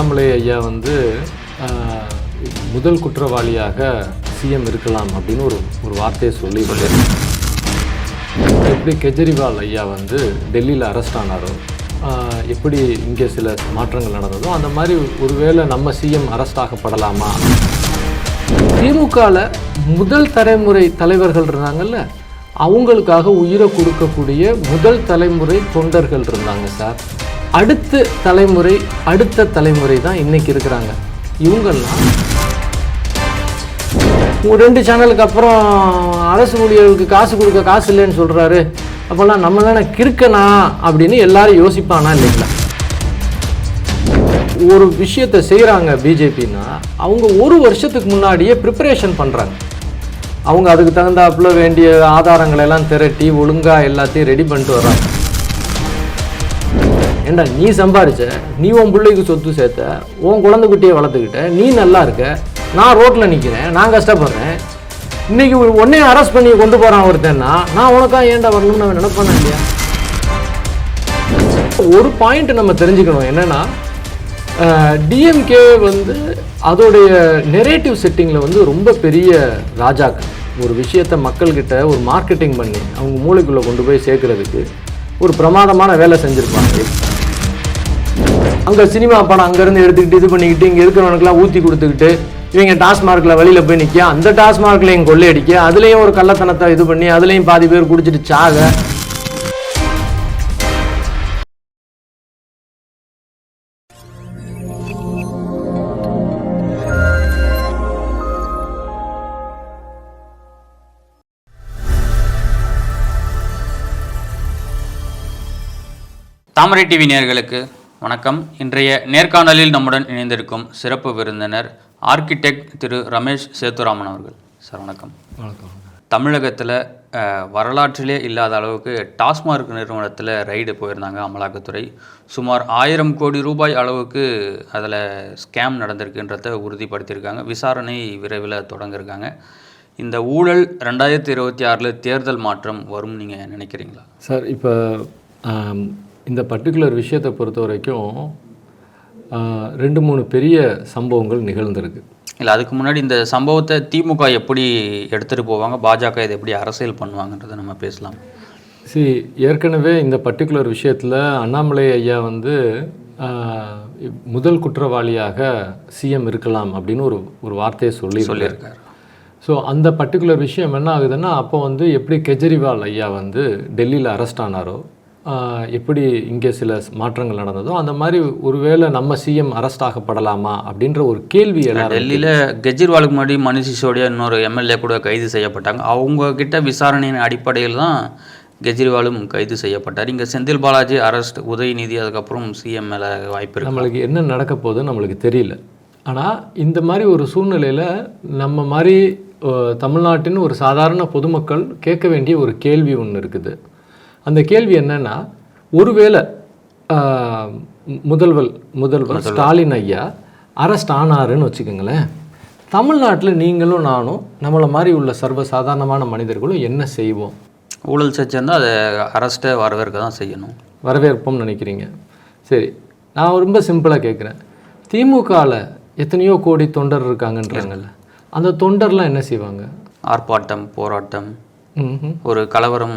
அண்ணாமலை ஐயா வந்து ஆஹ், முதல் குற்றவாளியாக சிஎம் இருக்கலாம் அப்படின்னு ஒரு ஒரு வார்த்தையை சொல்லி சொல்லியிருக்காங்க எப்படி கெஜ்ரிவால் ஐயா வந்து டெல்லியில் அரெஸ்ட் ஆனாரோ ஆஹ், எப்படி இங்கே சில மாற்றங்கள் நடந்ததோ அந்த மாதிரி ஒருவேளை நம்ம சிஎம் அரெஸ்ட் ஆகப்படலாமா? திமுகவில் முதல் தலைமுறை தலைவர்கள் இருந்தாங்கல்ல அவங்களுக்காக உயிரை கொடுக்கக்கூடிய முதல் தலைமுறை தொண்டர்கள் இருந்தாங்க சார். அடுத்த தலைமுறை அடுத்த தலைமுறை தான் இன்னைக்கு இருக்கிறாங்க. இவங்கெல்லாம் ஒரு ரெண்டு சேனலுக்கு அப்புறம் அரசு ஊழியர்களுக்கு காசு கொடுக்க காசு இல்லைன்னு சொல்கிறாரு அப்போல்லாம் நம்ம தானே கிறுக்கனா அப்படின்னு எல்லாரும் யோசிப்பானா இல்லைங்களா? ஒரு விஷயத்தை செய்கிறாங்க பிஜேபின்னா அவங்க ஒரு வருஷத்துக்கு முன்னாடியே ப்ரிப்பரேஷன் பண்ணுறாங்க அவங்க அதுக்கு தகுந்தாப்புல வேண்டிய ஆதாரங்களை எல்லாம் திரட்டி ஒழுங்காக எல்லாத்தையும் ரெடி பண்ணிட்டு வர்றாங்க. ஏண்டா நீ சம்பாரிச்ச? நீ உன் பிள்ளைக்கு சொத்து சேர்த்த? உன் குழந்தை குட்டியை வளர்த்துக்கிட்ட? நீ நல்லா இருக்க. நான் ரோட்டில் நிற்கிறேன் நான் கஷ்டப்படுறேன். இன்னைக்கு ஒன்றையும் அரெஸ்ட் பண்ணி கொண்டு போகிறான் ஒருத்தன்னா நான் உனக்கா ஏன்டா வரணும்னு நான் நினைப்பேன் இல்லையா? ஒரு பாயிண்ட் நம்ம தெரிஞ்சுக்கணும். என்னன்னா டிஎம்கே வந்து அதோடைய நெரேட்டிவ் செட்டிங்கில் வந்து ரொம்ப பெரிய ராஜாக்கள். ஒரு விஷயத்தை மக்கள்கிட்ட ஒரு மார்க்கெட்டிங் பண்ணி அவங்க மூளைக்குள்ளே கொண்டு போய் சேர்க்குறதுக்கு ஒரு பிரமாதமான வேலை செஞ்சுருப்பாங்க அங்கே சினிமா படம் அங்கேருந்து எடுத்துக்கிட்டு இது பண்ணிக்கிட்டு இங்கே இருக்கிறவனுக்குலாம் ஊற்றி கொடுத்துக்கிட்டு இவங்க டாஸ்மார்க்கில் வெளியில் போய் நிற்க அந்த டாஸ்மார்க்லையும் கொள்ளையடிக்க அதுலேயும் ஒரு கள்ளத்தனத்தை இது பண்ணி அதுலேயும் பாதி பேர் குடிச்சிட்டு சாக. தாமரை டிவி நேயர்களுக்கு வணக்கம். இன்றைய நேர்காணலில் நம்முடன் இணைந்திருக்கும் சிறப்பு விருந்தினர் ஆர்கிடெக்ட் திரு ரமேஷ் சேத்துராமன் அவர்கள். சார் வணக்கம். வணக்கம். தமிழகத்தில் வரலாற்றிலே இல்லாத அளவுக்கு டாஸ்மார்க் நிறுவனத்தில் ரைடு போயிருந்தாங்க அமலாக்கத்துறை. சுமார் ஆயிரம் கோடி ரூபாய் அளவுக்கு அதில் ஸ்கேம் நடந்திருக்குன்றத உறுதிப்படுத்தியிருக்காங்க. விசாரணை விரைவில் தொடங்கியிருக்காங்க. இந்த ஊழல் ரெண்டாயிரத்தி இருபத்தி ஆறில் தேர்தல் மாற்றம் வரும் நீங்கள் நினைக்கிறீங்களா? சார் இப்போ இந்த பர்டிகுலர் விஷயத்தை பொறுத்த வரைக்கும் ரெண்டு மூணு பெரிய சம்பவங்கள் நிகழ்ந்திருக்கு. இல்லை அதுக்கு முன்னாடி இந்த சம்பவத்தை திமுக எப்படி எடுத்துகிட்டு போவாங்க பாஜக இதை எப்படி அரசியல் பண்ணுவாங்கன்றதை நம்ம பேசலாம். சி ஏற்கனவே இந்த பர்டிகுலர் விஷயத்தில் அண்ணாமலை ஐயா வந்து முதல் குற்றவாளியாக சிஎம் இருக்கலாம் அப்படின்னு ஒரு ஒரு வார்த்தையை சொல்லி சொல்லியிருக்காரு. ஸோ அந்த பர்டிகுலர் விஷயம் என்ன ஆகுதுன்னா அப்போ வந்து எப்படி கெஜ்ரிவால் ஐயா வந்து டெல்லியில் அரெஸ்ட் ஆனாரோ எப்படி இங்கே சில மாற்றங்கள் நடந்ததோ அந்த மாதிரி ஒருவேளை நம்ம சிஎம் அரெஸ்ட் ஆகப்படலாமா அப்படின்ற ஒரு கேள்வி டெல்லியில் கெஜ்ரிவாலுக்கு முன்னாடி மணிஷ் சிசோடியா இன்னொரு எம்எல்ஏ கூட கைது செய்யப்பட்டாங்க. அவங்க கிட்ட விசாரணையின் அடிப்படையில் தான் கெஜ்ரிவாலும் கைது செய்யப்பட்டார். இங்கே செந்தில் பாலாஜி அரெஸ்ட் உதயநிதி அதுக்கப்புறம் சிஎம் மேலே வாய்ப்பு நம்மளுக்கு என்ன நடக்க போகுதுன்னு நம்மளுக்கு தெரியல. ஆனால் இந்த மாதிரி ஒரு சூழ்நிலையில் நம்ம மாதிரி தமிழ்நாட்டின் ஒரு சாதாரண பொதுமக்கள் கேட்க வேண்டிய ஒரு கேள்வி ஒன்று இருக்குது. அந்த கேள்வி என்னன்னா ஒருவேளை முதல்வர் முதல்வர் ஸ்டாலின் ஐயா அரெஸ்ட் ஆனாருன்னு வச்சுக்கோங்களேன். தமிழ்நாட்டில் நீங்களும் நானும் நம்மளை மாதிரி உள்ள சர்வ சாதாரணமான மனிதர்களும் என்ன செய்வோம்? ஊழல் செஞ்சிருந்தா அதை அரெஸ்ட்டை வரவேற்க தான் செய்யணும். வரவேற்போம்னு நினைக்கிறீங்க. சரி நான் ரொம்ப சிம்பிளாக கேட்குறேன் திமுகவில் எத்தனையோ கோடி தொண்டர் இருக்காங்கன்றாங்கல்ல அந்த தொண்டர்லாம் என்ன செய்வாங்க? ஆர்ப்பாட்டம் போராட்டம். ஒரு கலவரம்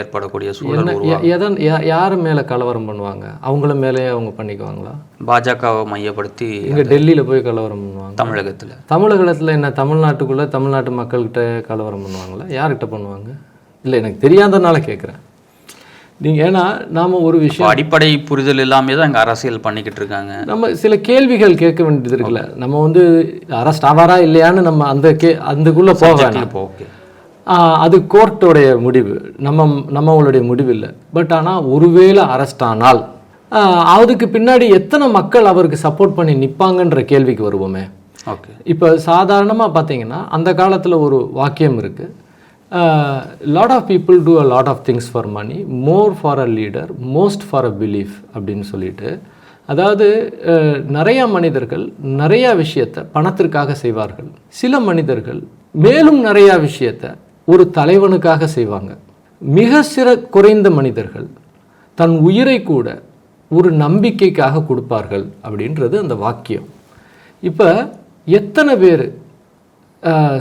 ஏற்படக்கூடிய சூழல் எதன் யார் மேலே கலவரம் பண்ணுவாங்க? அவங்கள மேலேயே அவங்க பண்ணிக்குவாங்களா? பாஜகவை மையப்படுத்தி இங்கே டெல்லியில் போய் கலவரம் பண்ணுவாங்க. தமிழகத்தில். தமிழகத்தில் என்ன தமிழ்நாட்டுக்குள்ளே தமிழ்நாட்டு மக்கள்கிட்ட கலவரம் பண்ணுவாங்களா? யார்கிட்ட பண்ணுவாங்க? இல்லை எனக்கு தெரியாதனால கேட்குறேன் நீங்கள் ஏன்னா நாம் ஒரு விஷயம் அடிப்படை புரிதல் இல்லாமே தான் இங்கே அரசியல் பண்ணிக்கிட்டு இருக்காங்க. நம்ம சில கேள்விகள் கேட்க வேண்டியது இருக்குல்ல. நம்ம வந்து அரெஸ்ட் ஆவாரா இல்லையான்னு நம்ம அந்த கே அதுக்குள்ளே போக ஓகே. அது கோர்ட்டோடைய முடிவு. நம்ம நம்மளுடைய முடிவு இல்லை பட் ஆனால் ஒருவேளை அரெஸ்ட் ஆனால் அதுக்கு பின்னாடி எத்தனை மக்கள் அவருக்கு சப்போர்ட் பண்ணி நிற்பாங்கன்ற கேள்விக்கு வருவோமே. ஓகே இப்போ சாதாரணமாக பார்த்தீங்கன்னா அந்த காலத்தில் ஒரு வாக்கியம் இருக்குது lot of people to a lot of things for money more for a leader most for a belief அப்படின்னு சொல்லிட்டு. அதாவது நிறைய மனிதர்கள் நிறைய விஷயத்தை பணத்திற்காக செய்வார்கள். சில மனிதர்கள் மேலும் நிறைய விஷயத்தை ஒரு தலைவனுக்காக செய்வாங்க. மிக சிற குறைந்த மனிதர்கள் தன் உயிரை கூட ஒரு நம்பிக்கைக்காக கொடுப்பார்கள் அப்படின்றது அந்த வாக்கியம். இப்போ எத்தனை பேர்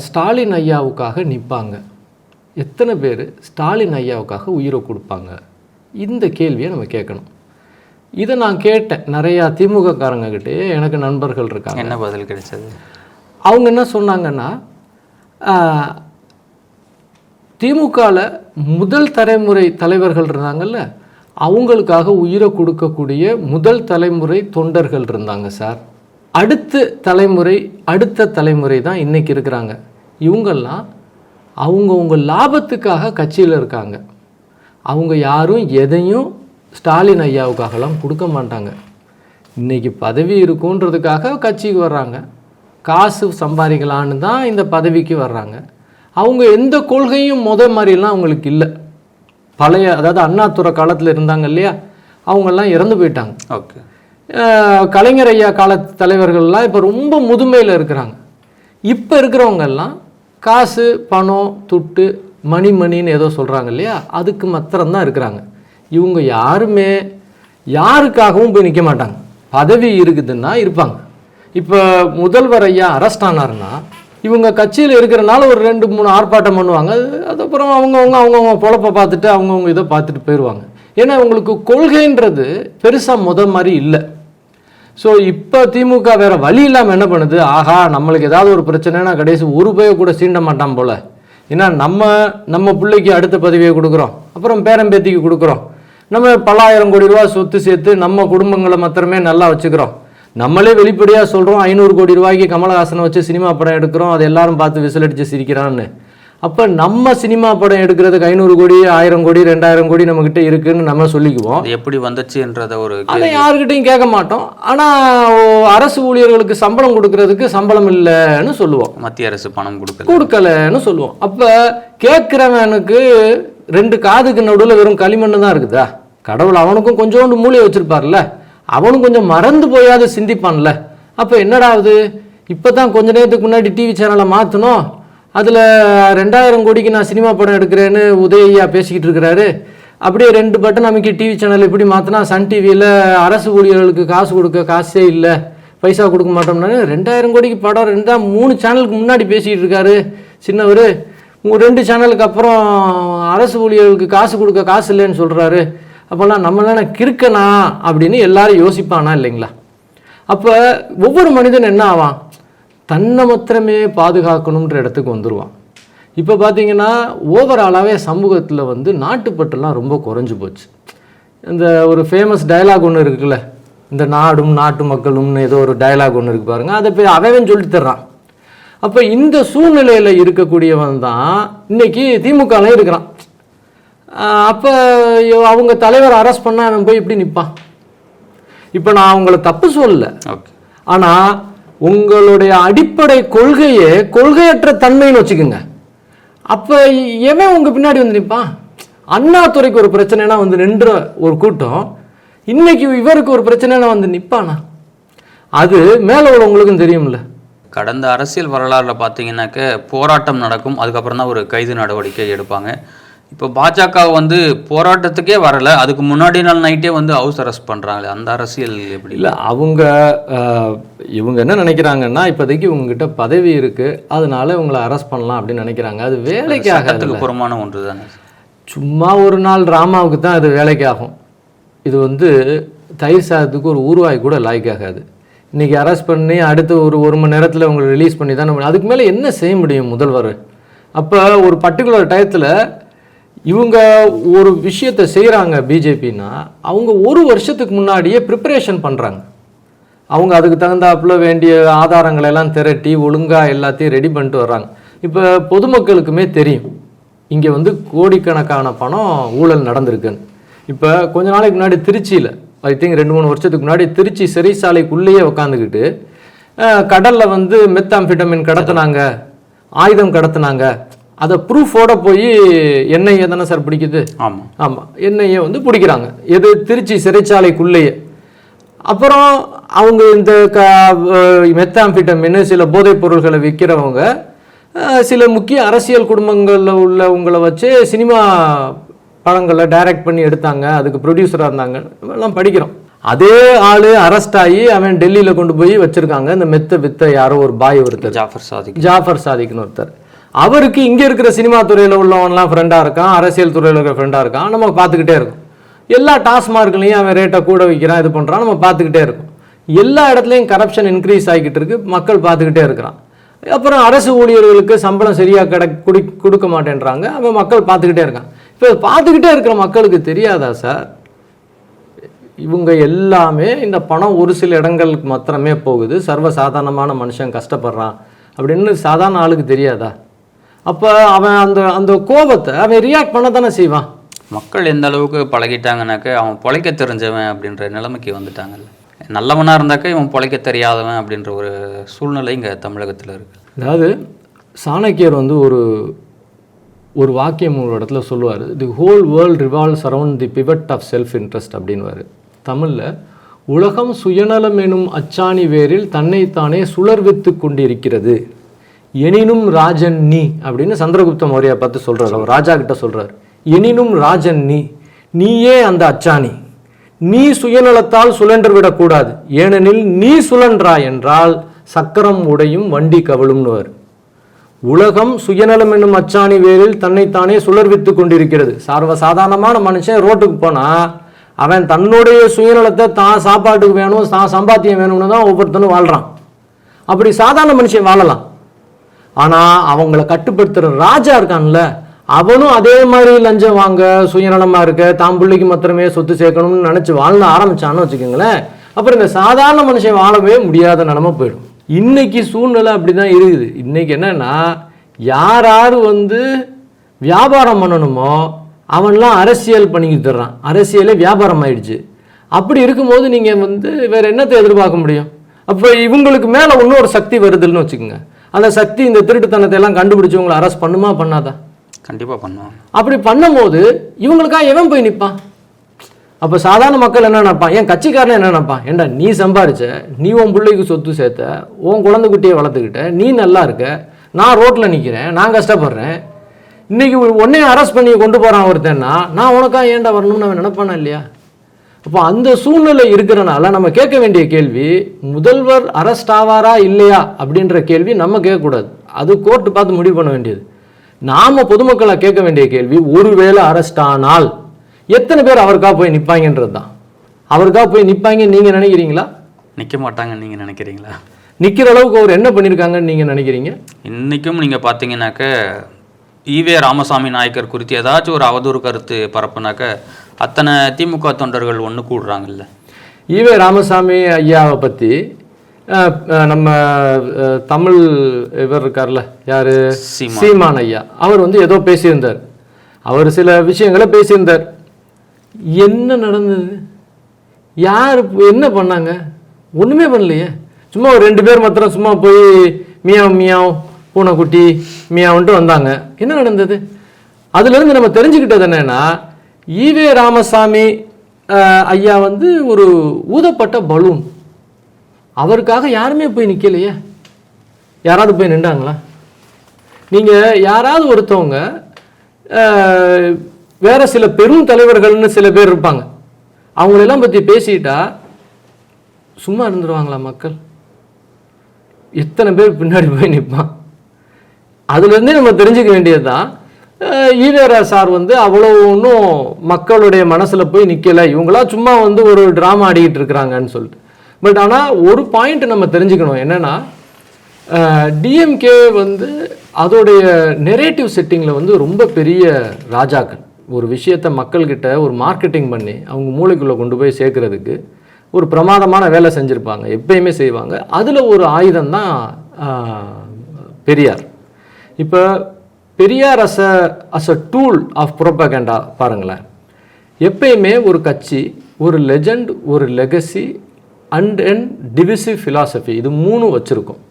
ஸ்டாலின் ஐயாவுக்காக நிற்பாங்க எத்தனை பேர் ஸ்டாலின் ஐயாவுக்காக உயிரை கொடுப்பாங்க? இந்த கேள்வியை நம்ம கேட்கணும். இதை நான் கேட்டேன். நிறையா திமுக காரங்ககிட்டே எனக்கு நண்பர்கள் இருக்காங்க. என்ன பதில் கிடைச்சது? அவங்க என்ன சொன்னாங்கன்னா திமுகவில் முதல் தலைமுறை தலைவர்கள் இருந்தாங்கல்ல அவங்களுக்காக உயிரை கொடுக்கக்கூடிய முதல் தலைமுறை தொண்டர்கள் இருந்தாங்க சார். அடுத்த தலைமுறை அடுத்த தலைமுறை தான் இன்றைக்கி இருக்கிறாங்க. இவங்கெல்லாம் அவங்கவுங்க லாபத்துக்காக கட்சியில் இருக்காங்க. அவங்க யாரும் எதையும் ஸ்டாலின் ஐயாவுக்காகலாம் கொடுக்க மாட்டாங்க. இன்றைக்கி பதவி இருக்குன்றதுக்காக கட்சிக்கு வர்றாங்க. காசு சம்பாதிக்கலான்னு தான் இந்த பதவிக்கு வர்றாங்க. அவங்க எந்த கொள்கையும் முத மாதிரிலாம் அவங்களுக்கு இல்லை. பழைய அதாவது அண்ணாதுரை காலத்தில் இருந்தாங்க இல்லையா? அவங்கெல்லாம் இறந்து போயிட்டாங்க. ஓகே. கலைஞர் ஐயா கால தலைவர்கள்லாம் இப்போ ரொம்ப முதுமையில் இருக்கிறாங்க. இப்போ இருக்கிறவங்கெல்லாம் காசு பணம் துட்டு மணி மணின்னு ஏதோ சொல்கிறாங்க இல்லையா? அதுக்கு மாத்திரம்தான் இருக்கிறாங்க. இவங்க யாருமே யாருக்காகவும் போய் நிற்க மாட்டாங்க. பதவி இருக்குதுன்னா இருப்பாங்க. இப்போ முதல்வர் ஐயா அரெஸ்ட் ஆனாருன்னா இவங்க கட்சியில் இருக்கிறனால ஒரு ரெண்டு மூணு ஆர்ப்பாட்டம் பண்ணுவாங்க. அதுக்கப்புறம் அவங்கவுங்க அவங்கவுங்க பொழப்ப பார்த்துட்டு அவங்கவுங்க இதை பார்த்துட்டு போயிடுவாங்க ஏன்னா இவங்களுக்கு கொள்கைன்றது பெருசாக முத மாதிரி இல்லை. ஸோ இப்போ திமுக வேறு வழி இல்லாமல் என்ன பண்ணுது? ஆஹா நம்மளுக்கு ஏதாவது ஒரு பிரச்சனைனா கடைசி ஒரு பய கூட சீண்ட மாட்டான் போல. ஏன்னா நம்ம நம்ம பிள்ளைக்கு அடுத்த பதவியை கொடுக்குறோம். அப்புறம் பேரம்பேத்திக்கு கொடுக்குறோம். நம்ம பல்லாயிரம் கோடி ரூபா சொத்து சேர்த்து நம்ம குடும்பங்களை மாத்திரமே நல்லா வச்சுக்கிறோம். நம்மளே வெளிப்படையாக சொல்கிறோம் ஐநூறு கோடி ரூபாய்க்கு கமலஹாசனை வச்சு சினிமா படம் எடுக்கிறோம் அதை எல்லாரும் பார்த்து விசிலடிச்சு சிரிக்கிறான்னு. அப்போ நம்ம சினிமா படம் எடுக்கிறதுக்கு ஐநூறு கோடி ஆயிரம் கோடி ரெண்டாயிரம் கோடி நம்மக்கிட்ட இருக்குன்னு நம்ம சொல்லிக்குவோம். எப்படி வந்துச்சுன்றத ஒரு அதை யாருக்கிட்டையும் கேட்க மாட்டோம். ஆனால் அரசு ஊழியர்களுக்கு சம்பளம் கொடுக்கறதுக்கு சம்பளம் இல்லைன்னு சொல்லுவோம். மத்திய அரசு பணம் கொடுக்கல. கொடுக்கலன்னு சொல்லுவோம். அப்போ கேட்குறவனுக்கு ரெண்டு காதுக்கு நடுவில் வெறும் களிமண்ணு தான் இருக்குதா? கடவுள் அவனுக்கும் கொஞ்சோண்டு மூளையை வச்சிருப்பார்ல. அவனும் கொஞ்சம் மறந்து போயாவது சிந்திப்பான்ல. அப்போ என்னடா ஆகுது? இப்போ தான் கொஞ்ச நேரத்துக்கு முன்னாடி டிவி சேனலை மாற்றணும் அதில் ரெண்டாயிரம் கோடிக்கு நான் சினிமா படம் எடுக்கிறேன்னு உதயா பேசிக்கிட்டு இருக்கிறாரு. அப்படியே ரெண்டு பட்டன் நமக்கு டிவி சேனல் எப்படி மாற்றினா சன் டிவியில் அரசு ஊழியர்களுக்கு காசு கொடுக்க காசே இல்லை. பைசா கொடுக்க மாட்டோம்னாரு ரெண்டாயிரம் கோடிக்கு படம் ரெண்டா மூணு சேனலுக்கு முன்னாடி பேசிக்கிட்டு இருக்காரு சின்னவர். ரெண்டு சேனலுக்கு அப்புறம் அரசு ஊழியர்களுக்கு காசு கொடுக்க காசு இல்லைன்னு சொல்கிறாரு அப்போல்லாம் நம்மளால கிறுக்கனா அப்படின்னு எல்லாரும் யோசிப்பானா இல்லைங்களா? அப்போ ஒவ்வொரு மனிதன் என்ன ஆவான்? தன்னை மாத்திரமே பாதுகாக்கணுன்ற இடத்துக்கு வந்துடுவான் இப்போ பார்த்தீங்கன்னா ஓவராலாகவே சமூகத்தில் வந்து நாட்டுப்பற்றுலாம் ரொம்ப குறைஞ்சு போச்சு. இந்த ஒரு ஃபேமஸ் டயலாக் ஒன்று இருக்குல்ல? இந்த நாடும் நாட்டு மக்களும்னு ஏதோ ஒரு டயலாக் ஒன்று இருக்கு பாருங்கள் அதை போய் அவன் சொல்லி தர்றான். அப்போ இந்த சூழ்நிலையில் இருக்கக்கூடியவன் தான் இன்னைக்கு திமுகலையும் இருக்கிறான். அப்போ அவங்க தலைவர் அரெஸ்ட் பண்ணா அவன் போய் இப்படி நிற்பான் இப்போ நான் அவங்கள தப்பு சொல்லல. ஓகே. ஆனால் உங்களுடைய அடிப்படை கொள்கையே கொள்கையற்ற தன்மைன்னு வச்சுக்கோங்க. அப்போ எவன் உங்க பின்னாடி வந்து நிற்பான் அண்ணாதுரைக்கு ஒரு பிரச்சனைனா வந்து நின்ற ஒரு கூட்டம். இன்னைக்கு இவருக்கு ஒரு பிரச்சனைனா வந்து நிற்பானா அது மேலே உள்ளவங்களுக்கும் தெரியும்ல. கடந்த அரசியல் வரலாறுல பார்த்தீங்கன்னாக்க போராட்டம் நடக்கும். அதுக்கப்புறம் தான் ஒரு கைது நடவடிக்கை எடுப்பாங்க. இப்போ பாஜக வந்து போராட்டத்துக்கே வரல. அதுக்கு முன்னாடி நாள் நைட்டே வந்து ஹவுஸ் அரெஸ்ட் பண்றாங்களே. அந்த அரசியல் எப்படி? இல்லை அவங்க இவங்க என்ன நினைக்கிறாங்கன்னா இப்போதைக்கு இவங்ககிட்ட பதவி இருக்கு. அதனால இவங்களை அரெஸ்ட் பண்ணலாம் அப்படின்னு நினைக்கிறாங்க. அது வேலைக்கு ஆகாது சட்டத்துக்கு புறமான ஒன்று தானே சும்மா ஒரு நாள் ட்ராமாவுக்கு தான் அது வேலைக்கு ஆகும். இது வந்து தயிர் சாதத்துக்கு ஒரு ஊறுவாய் கூட லாய்க்கு ஆகாது. இன்றைக்கி அரெஸ்ட் பண்ணி அடுத்த ஒரு ஒரு மணி நேரத்தில் உங்களை ரிலீஸ் பண்ணி தானே. அதுக்கு மேலே என்ன செய்ய முடியும் முதல்வர்? அப்போ ஒரு பர்டிகுலர் டயத்தில் இவங்க ஒரு விஷயத்தை செய்கிறாங்க பிஜேபின்னா அவங்க ஒரு வருஷத்துக்கு முன்னாடியே ப்ரிப்பரேஷன் பண்ணுறாங்க அவங்க அதுக்கு தகுந்தாப்புல வேண்டிய ஆதாரங்களை எல்லாம் திரட்டி ஒழுங்காக எல்லாத்தையும் ரெடி பண்ணிட்டு வர்றாங்க. இப்போ பொதுமக்களுக்குமே தெரியும். இங்கே வந்து கோடிக்கணக்கான பணம் ஊழல் நடந்திருக்குன்னு. இப்போ கொஞ்ச நாளைக்கு முன்னாடி திருச்சியில் ஐ திங்க் ரெண்டு மூணு வருஷத்துக்கு முன்னாடி திருச்சி சிறைச்சாலைக்குள்ளேயே உட்காந்துக்கிட்டு கடலில் வந்து மெத்தாம்பிட்டமின் கடத்துனாங்க ஆயுதம் கடத்துனாங்க அதை ப்ரூஃபோட போய் எண்ணெயை தானே சார் பிடிக்குது? ஆமாம் ஆமாம் எண்ணெயை வந்து பிடிக்கிறாங்க. எது திருச்சி சிறைச்சாலைக்குள்ளேயே. அப்புறம் அவங்க இந்த க மெத்தாம்பிட்டமின்னு சில போதைப் பொருள்களை விற்கிறவங்க சில முக்கிய அரசியல் குடும்பங்களில் உள்ளவங்களை வச்சு சினிமா படங்களை டைரக்ட் பண்ணி எடுத்தாங்க. அதுக்கு ப்ரொடியூசராக இருந்தாங்க. எல்லாம் படிக்கிறோம். அதே ஆளு அரெஸ்ட் ஆகி அவன் டெல்லியில கொண்டு போய் வச்சிருக்காங்க. இந்த மெத்த வித்த யாரோ ஒரு பாய் ஒருத்தர். ஜாஃபர் சாதிக். ஜாஃபர் சாதிக்னு ஒருத்தர். அவருக்கு இங்கே இருக்கிற சினிமா துறையில் உள்ளவன்லாம் ஃப்ரெண்டாக இருக்கான் அரசியல் துறையில் இருக்கிற ஃப்ரெண்டாக இருக்கான். நம்ம பார்த்துக்கிட்டே இருக்கோம். எல்லா டாஸ்மார்க்லேயும் அவன் ரேட்டை கூட வைக்கிறான் இது பண்ணுறான் நம்ம பார்த்துக்கிட்டே இருக்கோம். எல்லா இடத்துலையும் கரப்ஷன் இன்க்ரீஸ் ஆகிக்கிட்டு இருக்கு மக்கள் பார்த்துக்கிட்டே இருக்கிறான். அப்புறம் அரசு ஊழியர்களுக்கு சம்பளம் சரியாக கிட குடி கொடுக்க மாட்டேன்றாங்க அவன் மக்கள் பார்த்துக்கிட்டே இருக்கான் இப்போ பார்த்துக்கிட்டே இருக்கிற மக்களுக்கு தெரியாதா சார் இவங்க எல்லாமே இந்த பணம் ஒரு சில இடங்களுக்கு மாத்திரமே போகுது. சர்வ சாதாரணமான மனுஷன் கஷ்டப்படுறான் அப்படின்னு சாதாரண ஆளுக்கு தெரியாதா? அப்போ அவன் அந்த அந்த கோபத்தை அவன் ரியாக்ட் பண்ண தானே செய்வான்? மக்கள் எந்த அளவுக்கு பழகிட்டாங்கனாக்க அவன் பொழைக்க தெரிஞ்சவன் அப்படின்ற நிலைமைக்கு வந்துட்டாங்கல்ல. நல்லவனாக இருந்தாக்க இவன் பொழைக்க தெரியாதவன் அப்படின்ற ஒரு சூழ்நிலை இங்கே தமிழகத்தில் இருக்குது அதாவது சாணக்கியர் வந்து ஒரு ஒரு வாக்கியம் ஒரு இடத்துல சொல்லுவார் the whole world revolves around the pivot of self interest அப்படின்வாரு தமிழில் உலகம் சுயநலம் எனும் அச்சாணி வேரில் தன்னைத்தானே சுழர்வித்து கொண்டிருக்கிறது. எனினும் ராஜன் நீ அப்படின்னு சந்திரகுப்த மௌரியா பார்த்து சொல்கிறார் அவர் ராஜா கிட்ட சொல்கிறார் எனினும் ராஜன் நீ நீயே அந்த அச்சாணி. நீ சுயநலத்தால் சுழன்று விடக்கூடாது. ஏனெனில் நீ சுழன்றாய் என்றால் சக்கரம் உடையும் வண்டி கவிழும்னுவார். உலகம் சுயநலம் என்னும் அச்சாணி வேரில் தன்னைத்தானே சுழர்வித்து கொண்டிருக்கிறது. சர்வ சாதாரணமான மனுஷன் ரோட்டுக்கு போனால் அவன் தன்னுடைய சுயநலத்தை தான் சாப்பாட்டுக்கு வேணும் தான் சம்பாத்தியம் வேணும்னு தான் ஒவ்வொருத்தனும் வாழ்கிறான் அப்படி சாதாரண மனுஷன் வாழலாம். ஆனால் அவங்கள கட்டுப்படுத்துகிற ராஜா இருக்கான்ல அவனும் அதே மாதிரி லஞ்சம் வாங்க சுயநலமாக இருக்க தான் பிள்ளைக்கு மாத்திரமே சொத்து சேர்க்கணும்னு நினச்சி வாழ ஆரம்பிச்சான்னு வச்சுக்கோங்களேன். அப்புறம் இந்த சாதாரண மனுஷன் வாழவே முடியாத நிலமை போயிடும். இன்னைக்கு சூழ்நிலை அப்படி தான் இருக்குது. இன்னைக்கு என்னன்னா யார் யார் வந்து வியாபாரம் பண்ணணுமோ அவன்லாம் அரசியல் பண்ணிக்கிட்டு தர்றான். அரசியலே வியாபாரம் ஆயிடுச்சு. அப்படி இருக்கும்போது நீங்கள் வந்து வேறு என்னத்தை எதிர்பார்க்க முடியும்? அப்போ இவங்களுக்கு மேலே இன்னொரு சக்தி வருதுன்னு வச்சுக்கோங்க. அந்த சக்தி இந்த திருட்டுத்தனத்தை எல்லாம் கண்டுபிடிச்சு உங்களை அரெஸ்ட் பண்ணுமா பண்ணாதா? கண்டிப்பாக பண்ணுவாங்க அப்படி பண்ணும்போது இவங்களுக்காக எவன் போய் நிற்பான் அப்போ சாதாரண மக்கள் என்ன நினைப்பான்? என் கட்சிக்காரன் என்ன நினைப்பான்? ஏண்டா நீ சம்பாரிச்ச நீ உன் பிள்ளைக்கு சொத்து சேர்த்த உன் குழந்தை குட்டியை வளர்த்துக்கிட்ட நீ நல்லா இருக்க நான் ரோட்டில் நிற்கிறேன் நான் கஷ்டப்படுறேன் இன்னைக்கு உன்னையும் அரெஸ்ட் பண்ணி கொண்டு போகிறான் ஒருத்தன்னா நான் உனக்காக ஏன்டா வரணும்னு அவன் நினைப்பானா இல்லையா? அப்போ அந்த சூழ்நிலை இருக்கிறனால நம்ம கேட்க வேண்டிய கேள்வி முதல்வர் அரெஸ்ட் ஆவாரா இல்லையா அப்படின்ற கேள்வி நம்ம கேட்கக்கூடாது. அது கோர்ட்டு பார்த்து முடிவு பண்ண வேண்டியது. நாம பொதுமக்களை கேட்க வேண்டிய கேள்வி ஒருவேளை அரெஸ்ட் ஆனால் எத்தனை பேர் அவருக்கா போய் நிற்பாங்கன்றது தான். அவருக்கா போய் நிற்பாங்க நீங்க நினைக்கிறீங்களா? நிற்க மாட்டாங்கன்னு நீங்கள் நினைக்கிறீங்களா? நிக்கிற அளவுக்கு அவர் என்ன பண்ணியிருக்காங்கன்னு நீங்க நினைக்கிறீங்க? இன்றைக்கும் நீங்கள் பார்த்தீங்கன்னாக்க ஈவே ராமசாமி நாயக்கர் குறித்து ஏதாச்சும் ஒரு அவதூறு கருத்து பரப்புனாக்க அத்தனை திமுக தொண்டர்கள் ஒன்று கூடுறாங்கல்ல. ஈவே ராமசாமி ஐயாவை பற்றி நம்ம தமிழ் இவர் இருக்கார்ல யாரு? சீமான். ஐயா. அவர் வந்து ஏதோ பேசியிருந்தார். அவர் சில விஷயங்களை பேசியிருந்தார். என்ன நடந்தது? யார் என்ன பண்ணாங்க? ஒண்ணுமே பண்ணலையே. சும்மா ஒரு ரெண்டு பேர் மாத்திரம் சும்மா போய் மியாவ் மியாவ் பூனைக்குட்டி மியாவுன்ட்டு வந்தாங்க. என்ன நடந்தது? அதுலேருந்து நம்ம தெரிஞ்சுக்கிட்டது என்னன்னா ஈவே ராமசாமி ஐயா வந்து ஒரு ஊதப்பட்ட பலூன். அவருக்காக யாருமே போய் நிற்கலையே யாராவது போய் நின்றாங்களா? நீங்கள் யாராவது ஒருத்தவங்க வேறு சில பெரும் தலைவர்கள்னு சில பேர் இருப்பாங்க. அவங்களெல்லாம் பற்றி பேசிட்டா சும்மா இருந்துருவாங்களா மக்கள்? எத்தனை பேர் பின்னாடி போய் நிற்பான் அதுலேருந்தே நம்ம தெரிஞ்சுக்க வேண்டியது தான் ஈவேரா சார் வந்து அவ்வளோ ஒன்றும் மக்களுடைய மனசில் போய் நிற்கலை இவங்களா சும்மா வந்து ஒரு ட்ராமா ஆடிக்கிட்டு இருக்கிறாங்கன்னு சொல்லிட்டு. பட் ஆனால் ஒரு பாயிண்ட் நம்ம தெரிஞ்சுக்கணும். என்னன்னா டிஎம்கே வந்து அதோடைய நெரேட்டிவ் செட்டிங்கில் வந்து ரொம்ப பெரிய ராஜாக்கள். ஒரு விஷயத்தை மக்கள்கிட்ட ஒரு மார்க்கெட்டிங் பண்ணி அவங்க மூளைக்குள்ளே கொண்டு போய் சேர்க்குறதுக்கு ஒரு பிரமாதமான வேலை செஞ்சுருப்பாங்க. எப்பயுமே செய்வாங்க. அதில் ஒரு ஆயுதம் தான் பெரியார். இப்போ Periyar as a as a tool of propaganda பாருங்களேன். எப்பயுமே ஒரு கட்சி ஒரு லெஜண்ட் ஒரு legacy and and divisive philosophy இது மூணும் வச்சுருக்கோம்.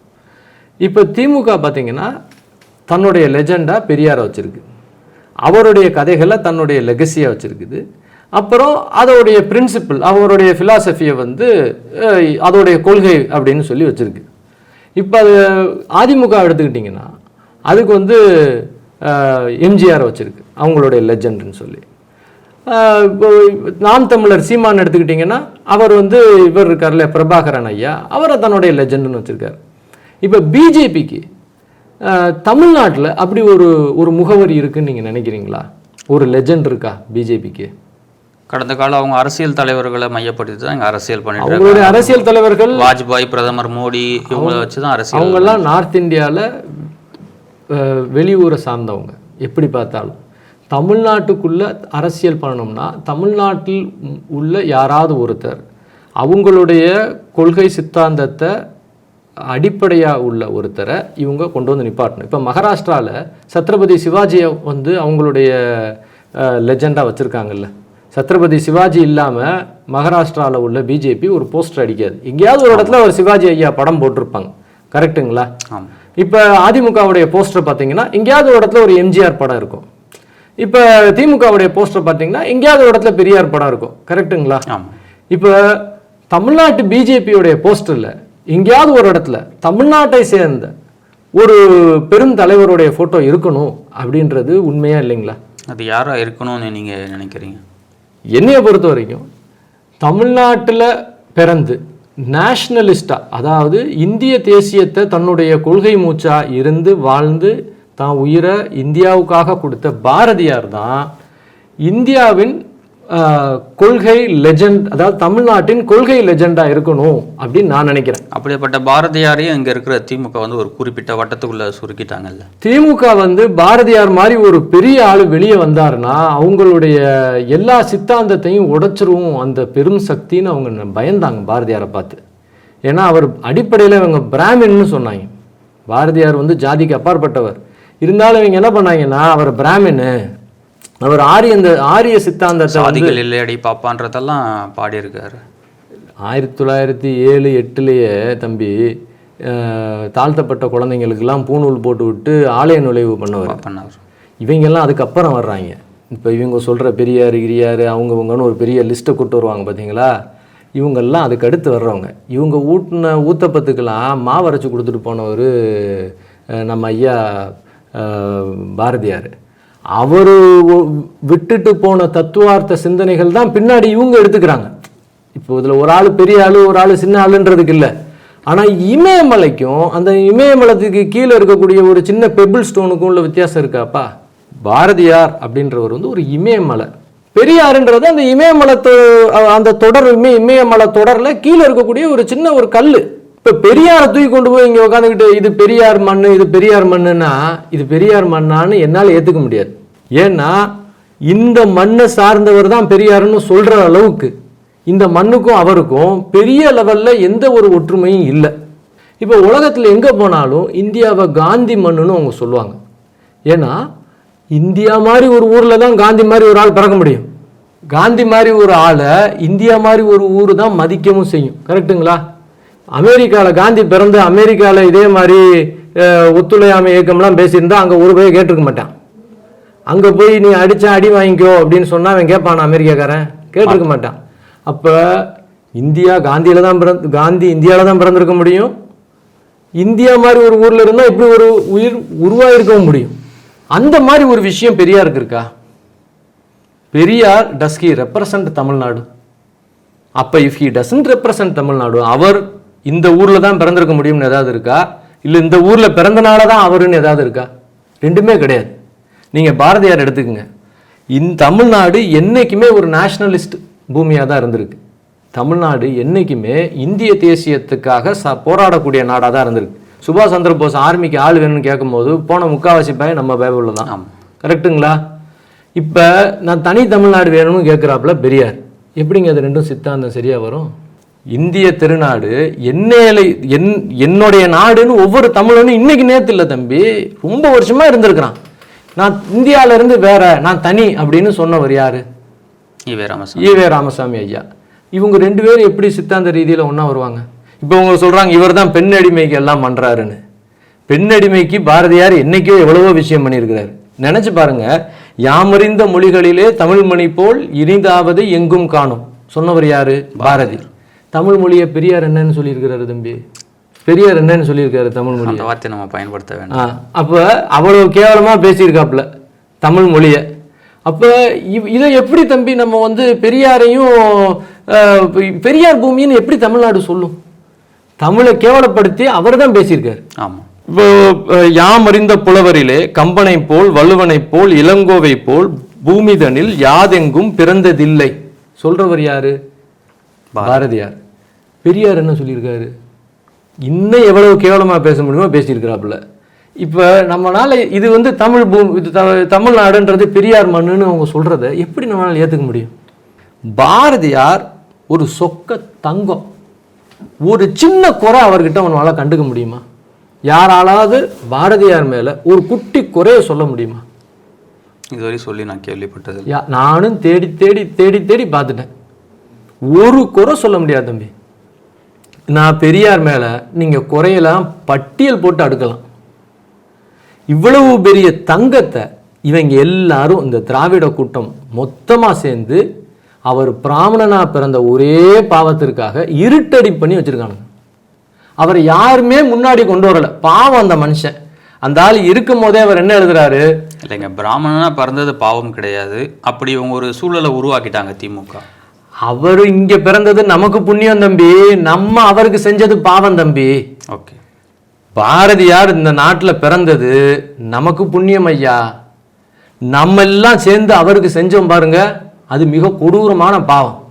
இப்போ திமுக பார்த்திங்கன்னா தன்னுடைய லெஜெண்டாக பெரியாரை வச்சுருக்கு. அவருடைய கதைகளை தன்னுடைய லெகசியாக வச்சுருக்குது. அப்புறம் அதோடைய பிரின்சிபிள் அவருடைய ஃபிலாசபியை வந்து அதோடைய கொள்கை அப்படின்னு சொல்லி வச்சுருக்கு. இப்போ அது அதிமுக எடுத்துக்கிட்டிங்கன்னா அதுக்கு வந்து எம்ஜிஆர் வச்சுருக்கு. அவங்களுடைய லெஜெண்டுன்னு சொல்லி. இப்போ நாம் தமிழர் சீமான் எடுத்துக்கிட்டிங்கன்னா அவர் வந்து இவர் இருக்கார்ல பிரபாகரன் ஐயா அவரை தன்னுடைய லெஜெண்டுன்னு வச்சுருக்காரு. இப்போ பிஜேபிக்கு தமிழ்நாட்டில் அப்படி ஒரு ஒரு முகவரி இருக்குன்னு நீங்கள் நினைக்கிறீங்களா? ஒரு லெஜெண்ட் இருக்கா பிஜேபிக்கு? கடந்த காலம் அவங்க அரசியல் தலைவர்களை மையப்படுத்தி தான் இங்கே அரசியல் பண்ணிட்டு அவங்களுடைய. அரசியல் தலைவர்கள் வாஜ்பாய் பிரதமர் மோடி இவங்கள வச்சு தான் அரசியல். அவங்கெல்லாம் நார்த் இந்தியாவில் வெளியூரை சார்ந்தவங்க. எப்படி பார்த்தாலும். தமிழ்நாட்டுக்குள்ளே அரசியல் பண்ணணும்னா தமிழ்நாட்டில் உள்ள யாராவது ஒருத்தர் அவங்களுடைய கொள்கை சித்தாந்தத்தை அடிப்படையாக உள்ள ஒருத்தரை இவங்க கொண்டு வந்து நிப்பாட்டணும். இப்போ மகாராஷ்டிராவில் சத்ரபதி சிவாஜியை வந்து அவங்களுடைய லெஜெண்டாக வச்சுருக்காங்கல்ல. சத்ரபதி சிவாஜி இல்லாமல் மகாராஷ்டிராவில் உள்ள பிஜேபி ஒரு போஸ்டர் அடிக்காது. எங்கேயாவது ஒரு இடத்துல ஒரு சிவாஜி ஐயா படம் போட்டிருப்பாங்க. கரெக்ட்டுங்களா? ஆமாம் இப்போ அதிமுகவுடைய போஸ்டர் பார்த்தீங்கன்னா எங்கேயாவது ஒரு இடத்துல ஒரு எம்ஜிஆர் படம் இருக்கும். இப்போ திமுகவுடைய போஸ்டர் பார்த்தீங்கன்னா எங்கேயாவது ஒரு இடத்துல பெரியார் படம் இருக்கும். கரெக்ட்டுங்களா ஆமாம் இப்போ தமிழ்நாட்டு பிஜேபியுடைய போஸ்டரில் எங்கேயாவது ஒரு இடத்துல தமிழ்நாட்டை சேர்ந்த ஒரு பெரும் தலைவருடைய ஃபோட்டோ இருக்கணும் அப்படின்றது உண்மையா இல்லைங்களா? அது யாரா இருக்கணும்னு நீங்கள் நினைக்கிறீங்க? என்னைய பொறுத்த வரைக்கும் தமிழ்நாட்டில் பிறந்து நேஷ்னலிஸ்டா அதாவது இந்திய தேசியத்தை தன்னுடைய கொள்கை மூச்சா இருந்து வாழ்ந்து தான் உயிரை இந்தியாவுக்காக கொடுத்த பாரதியார் தான் இந்தியாவின் கொள்கை லெஜெண்ட் அதாவது தமிழ்நாட்டின் கொள்கை லெஜெண்டா இருக்கணும் அப்படின்னு நான் நினைக்கிறேன். அப்படிப்பட்ட பாரதியாரையும் இங்கே இருக்கிற திமுக வந்து ஒரு குறிப்பிட்ட வட்டத்துக்குள்ளே சுருக்கிட்டாங்கல்ல. திமுக வந்து பாரதியார் மாதிரி ஒரு பெரிய ஆள் வெளியே வந்தாருன்னா அவங்களுடைய எல்லா சித்தாந்தத்தையும் உடைச்சிருவோம் அந்த பெரும் சக்தின்னு அவங்க பயந்தாங்க பாரதியாரை பார்த்து. ஏன்னா அவர் அடிப்படையில் இவங்க பிராமின்னு சொன்னாங்க. பாரதியார் வந்து ஜாதிக்கு அப்பாற்பட்டவர். இருந்தாலும் இவங்க என்ன பண்ணாங்கன்னா அவர் பிராமின்னு அவர் ஆரிய இந்த ஆரிய சித்தாந்தத்தை சாதிகள் இல்லையடி பாப்பான்றதெல்லாம் பாடியிருக்காரு. ஆயிரத்தி தொள்ளாயிரத்தி ஏழு எட்டுலேயே தம்பி தாழ்த்தப்பட்ட குழந்தைங்களுக்கெல்லாம் பூணூல் போட்டு விட்டு ஆலய நுழைவு பண்ணவர். பண்ணவர் இவங்கெல்லாம் அதுக்கப்புறம் வர்றாங்க. இப்போ இவங்க சொல்கிற பெரியார் கிரியார் அவங்கவுங்கன்னு ஒரு பெரிய லிஸ்ட்டை கூட்டு வருவாங்க பார்த்தீங்களா இவங்கெல்லாம் அதுக்கு அடுத்து வர்றவங்க. இவங்க ஊட்டின ஊத்தப்பத்துக்கெல்லாம் மாவு அரைச்சி கொடுத்துட்டு போனவர் நம்ம ஐயா பாரதியார். அவர் விட்டுட்டு போன தத்துவார்த்த சிந்தனைகள் தான் பின்னாடி இவங்க எடுத்துக்கிறாங்க. இப்போ இதில் ஒரு ஆள் பெரிய ஆள் ஒரு ஆள் சின்ன ஆளுன்றதுக்கு இல்லை. ஆனால் இமயமலைக்கும் அந்த இமயமலத்துக்கு கீழே இருக்கக்கூடிய ஒரு சின்ன பெபிள் ஸ்டோனுக்கும் உள்ள வித்தியாசம் இருக்காப்பா பாரதியார் அப்படின்றவர் வந்து ஒரு இமயமலை. பெரியாருன்றது அந்த இமயமலை அந்த தொடர் இமய இமயமலை தொடரில் கீழே இருக்கக்கூடிய ஒரு சின்ன ஒரு கல் இப்போ பெரியாரை தூக்கி கொண்டு போய் இங்கே உட்காந்துக்கிட்டு இது பெரியார் மண்ணு இது பெரியார் மண்ணுன்னா இது பெரியார் மண்ணான்னு என்னால் ஏற்றுக்க முடியாது. ஏன்னா இந்த மண்ணை சார்ந்தவர் தான் பெரியாருன்னு சொல்கிற அளவுக்கு இந்த மண்ணுக்கும் அவருக்கும் பெரிய லெவலில் எந்த ஒரு ஒற்றுமையும் இல்லை. இப்போ உலகத்தில் எங்கே போனாலும் இந்தியாவை காந்தி மண்ணுன்னு அவங்க சொல்லுவாங்க. ஏன்னா இந்தியா மாதிரி ஒரு ஊரில் தான் காந்தி மாதிரி ஒரு ஆள் பிறக்க முடியும். காந்தி மாதிரி ஒரு ஆளை இந்தியா மாதிரி ஒரு ஊர் தான் மதிக்கவும் செய்யும். கரெக்ட்டுங்களா? அமெரிக்காவில் காந்தி பிறந்து அமெரிக்காவில் இதே மாதிரி ஒத்துழையாமை இயக்கம்லாம் பேசியிருந்தா அங்கே ஒரு போய் கேட்டிருக்க மாட்டான். அங்கே போய் நீ அடித்தா அடி வாங்கிக்கோ அப்படின்னு சொன்னால் அவன் கேட்பான் அமெரிக்காக்காரன். கேட்டிருக்க மாட்டான். அப்போ இந்தியா காந்தியில் தான் பிறந்து காந்தி இந்தியாவில் தான் பிறந்திருக்க முடியும். இந்தியா மாதிரி ஒரு ஊரில் இருந்தால் இப்படி ஒரு உயிர் உருவாயிருக்கவும் முடியும். அந்த மாதிரி ஒரு விஷயம் பெரியாருக்கு இருக்கா? Periyar does he represent Tamil Nadu அப்போ if he doesn't represent Tamil Nadu அவர் இந்த ஊரில் தான் பிறந்திருக்க முடியும்னு ஏதாவது இருக்கா? இல்லை இந்த ஊரில் பிறந்தனால தான் அவருன்னு ஏதாவது இருக்கா? ரெண்டுமே கிடையாது. நீங்கள் பாரதியார் எடுத்துக்கங்க. இந் தமிழ்நாடு என்னைக்குமே ஒரு நேஷனலிஸ்ட் பூமியாக தான் இருந்திருக்கு. தமிழ்நாடு என்னைக்குமே இந்திய தேசியத்துக்காக ச போராடக்கூடிய நாடாக தான் இருந்திருக்கு. சுபாஷ் சந்திர போஸ் ஆர்மிக்கு ஆள் வேணும்னு கேட்கும்போது போன முக்காவாசி பையன் நம்ம பைபிளில் தான். ஆமாம் கரெக்ட்டுங்களா? இப்போ நான் தனி தமிழ்நாடு வேணும்னு கேட்குறாப்புல பெரியார். எப்படிங்க அது ரெண்டும் சித்தாந்தம் சரியா வரும்? இந்திய திருநாடு என்னையில என் என்னுடைய நாடுன்னு ஒவ்வொரு தமிழனும் இன்னைக்கு நேத்து இல்லை தம்பி ரொம்ப வருஷமா இருந்திருக்கிறான். நான் இந்தியால இருந்து வேற நான் தனி அப்படின்னு சொன்னவர் யாரு? ஈவே ராமசாமி. ஈவே ராமசாமி ஐயா. இவங்க ரெண்டு பேரும் எப்படி சித்தாந்த ரீதியில ஒண்ணா வருவாங்க? இப்போ அவங்க சொல்றாங்க இவர் தான் பெண் அடிமைக்கு எல்லாம் பண்றாருன்னு. பெண் அடிமைக்கு பாரதியார் என்னைக்கோ எவ்வளவோ விஷயம் பண்ணியிருக்கிறாரு. நினைச்சு பாருங்க யாமறிந்த மொழிகளிலே தமிழ் மணி போல் இனிதாவது எங்கும் காணும். சொன்னவர் யாரு? பாரதி. தமிழ் மொழியை பெரியார் என்னன்னு சொல்லியிருக்கிறாரு தம்பி. பெரியார் என்னன்னு சொல்லியிருக்காரு தமிழ் மொழி அந்த வார்த்தையை நம்ம பயன்படுத்த வேண்டாம். அப்போ அவ்வளவு கேவலமாக பேசியிருக்காப்புல தமிழ் மொழியை. அப்போ இவ் இதை எப்படி தம்பி நம்ம வந்து பெரியாரையும் பெரியார் பூமின்னு எப்படி தமிழ்நாடு சொல்லும்? தமிழை கேவலப்படுத்தி அவர் தான் பேசியிருக்காரு. ஆமாம் இப்போ யாம் அறிந்த புலவரிலே கம்பனை போல் வள்ளுவனை போல் இளங்கோவை போல் பூமிதனில் யாதெங்கும் பிறந்ததில்லை. சொல்றவர் யாரு? பாரதியார். பெரியார் என்ன சொல்லியிருக்காரு? இன்னும் எவ்வளவு கேவலமா பேச முடியுமோ பேசியிருக்கிறாப்புல. இப்போ நம்மளால இது வந்து தமிழ் பூமி இது த- தமிழ்நாடுன்றது பெரியார் மண்ணுன்னு அவங்க சொல்றத எப்படி நம்மளால ஏத்துக்க முடியும்? பாரதியார் ஒரு சொக்க தங்கம். ஒரு சின்ன குறை அவர்கிட்ட அவனால கண்டுக்க முடியுமா? யாராலாவது பாரதியார் மேல ஒரு குட்டி குறைய சொல்ல முடியுமா? இதுவரை சொல்லி நான் கேள்விப்பட்டது நானும் தேடி தேடி தேடி தேடி பார்த்துட்டேன். ஒரு குறை சொல்ல முடியாது தம்பி. நான் பெரியார் மேலே நீங்கள் குறையெல்லாம் பட்டியல் போட்டு அடுக்கலாம். இவ்வளவு பெரிய தங்கத்தை இவங்க எல்லாரும் இந்த திராவிட கூட்டம் மொத்தமாக சேர்ந்து அவர் பிராமணனாக பிறந்த ஒரே பாவத்திற்காக இருட்டடி பண்ணி வச்சுருக்காங்க அவரை யாருமே முன்னாடி கொண்டு வரலை. பாவம் அந்த மனுஷன். அந்த ஆள் இருக்கும் போதே அவர் என்ன எழுதுறாரு? இல்லைங்க பிராமணனாக பிறந்தது பாவம் கிடையாது. அப்படி இவங்க ஒரு சூழலை உருவாக்கிட்டாங்க திமுக. அவர் இங்க பிறந்தது நமக்கு புண்ணியம் தம்பி. நம்ம அவருக்கு செஞ்சது பாவம் தம்பி. ஓகே. பாரதியார் இந்த நாட்டுல பிறந்தது நமக்கு புண்ணியம் ஐயா. நம்ம எல்லாம் சேர்ந்து அவருக்கு செஞ்சோம் பாருங்க அது மிக கொடூரமான பாவம்.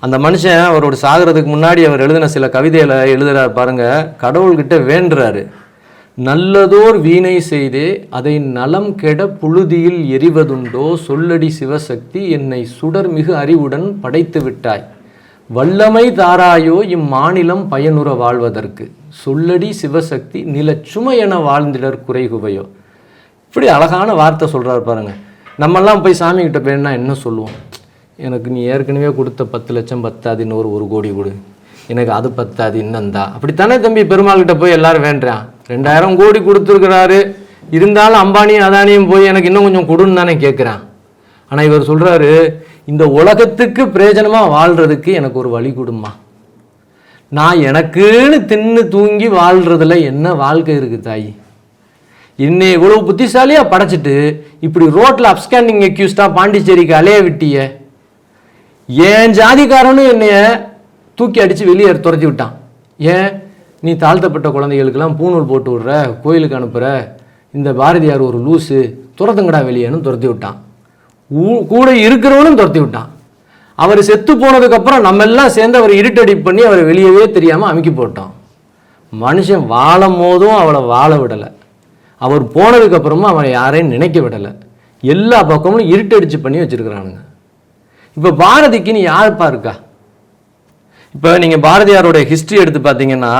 அந்த மனுஷன் அவரோட சாகிறதுக்கு முன்னாடி அவர் எழுதின சில கவிதைகளை எழுதுறாரு பாருங்க கடவுள்கிட்ட வேண்டுறாரு. நல்லதோர் வீணை செய்தே அதை நலம் கெட புழுதியில் எரிவதுண்டோ சொல்லடி சிவசக்தி என்னை சுடர் மிகு அறிவுடன் படைத்து விட்டாய். வல்லமை தாராயோ இம்மாநிலம் பயனுற வாழ்வதற்கு. சொல்லடி சிவசக்தி நிலச்சுமை என வாழ்ந்திடர் குறைகுவையோ. இப்படி அழகான வார்த்தை சொல்கிறார் பாருங்கள் நம்மெல்லாம் போய் சாமி கிட்ட போயின்னா என்ன சொல்லுவோம்? எனக்கு நீ ஏற்கனவே கொடுத்த பத்து லட்சம் பத்தாது இன்னொரு ஒரு கோடி கொடு. எனக்கு அது பத்தாது இன்னந்தா. அப்படித்தானே தம்பி பெருமாள் கிட்ட போய் எல்லாரும் வேண்டான் ரெண்டாயிரம் கோடி கொடுத்துருக்கிறாரு. இருந்தாலும் அம்பானியும் அதானியும் போய் எனக்கு இன்னும் கொஞ்சம் கொடுன்னு தானே கேட்குறான் ஆனால் இவர் சொல்கிறாரு இந்த உலகத்துக்கு பிரயோஜனமாக வாழ்கிறதுக்கு எனக்கு ஒரு வழி கொடுமா நான் எனக்குன்னு தின்னு தூங்கி வாழ்கிறதுல என்ன வாழ்க்கை இருக்குது தாய்? என்னை இவ்வளவு புத்திசாலியாக படைச்சிட்டு இப்படி ரோட்டில் அப்ஸ்கேண்டிங் எக்யூஸ்டாக பாண்டிச்சேரிக்கு அலைய விட்டிய. ஏன் ஜாதிக்காரனும் என்னைய தூக்கி அடித்து வெளியே துரத்தி விட்டான். ஏன்? நீ தாழ்த்தப்பட்ட குழந்தைகளுக்கெல்லாம் பூணூல் போட்டு விடுற கோயிலுக்கு அனுப்புகிற இந்த பாரதியார் ஒரு லூசு துரத்துங்கடா வெளியேன்னு துரத்தி விட்டான். கூட இருக்கிறவனும் துரத்தி விட்டான். அவர் செத்து போனதுக்கப்புறம் நம்ம எல்லாம் சேர்ந்து அவர் இருட்டடி பண்ணி அவரை வெளியவே தெரியாமல் அமுக்கி போட்டோம். மனுஷன் வாழும் போதும் அவளை வாழ விடலை. அவர் போனதுக்கப்புறமும் அவனை யாரையும் நினைக்க விடலை. எல்லா பக்கமும் இருட்டடிச்சு பண்ணி வச்சுருக்கிறானுங்க. இப்போ பாரதிக்கு நீ யாருப்பா இருக்கா? இப்போ நீங்கள் பாரதியாரோடைய ஹிஸ்ட்ரி எடுத்து பார்த்தீங்கன்னா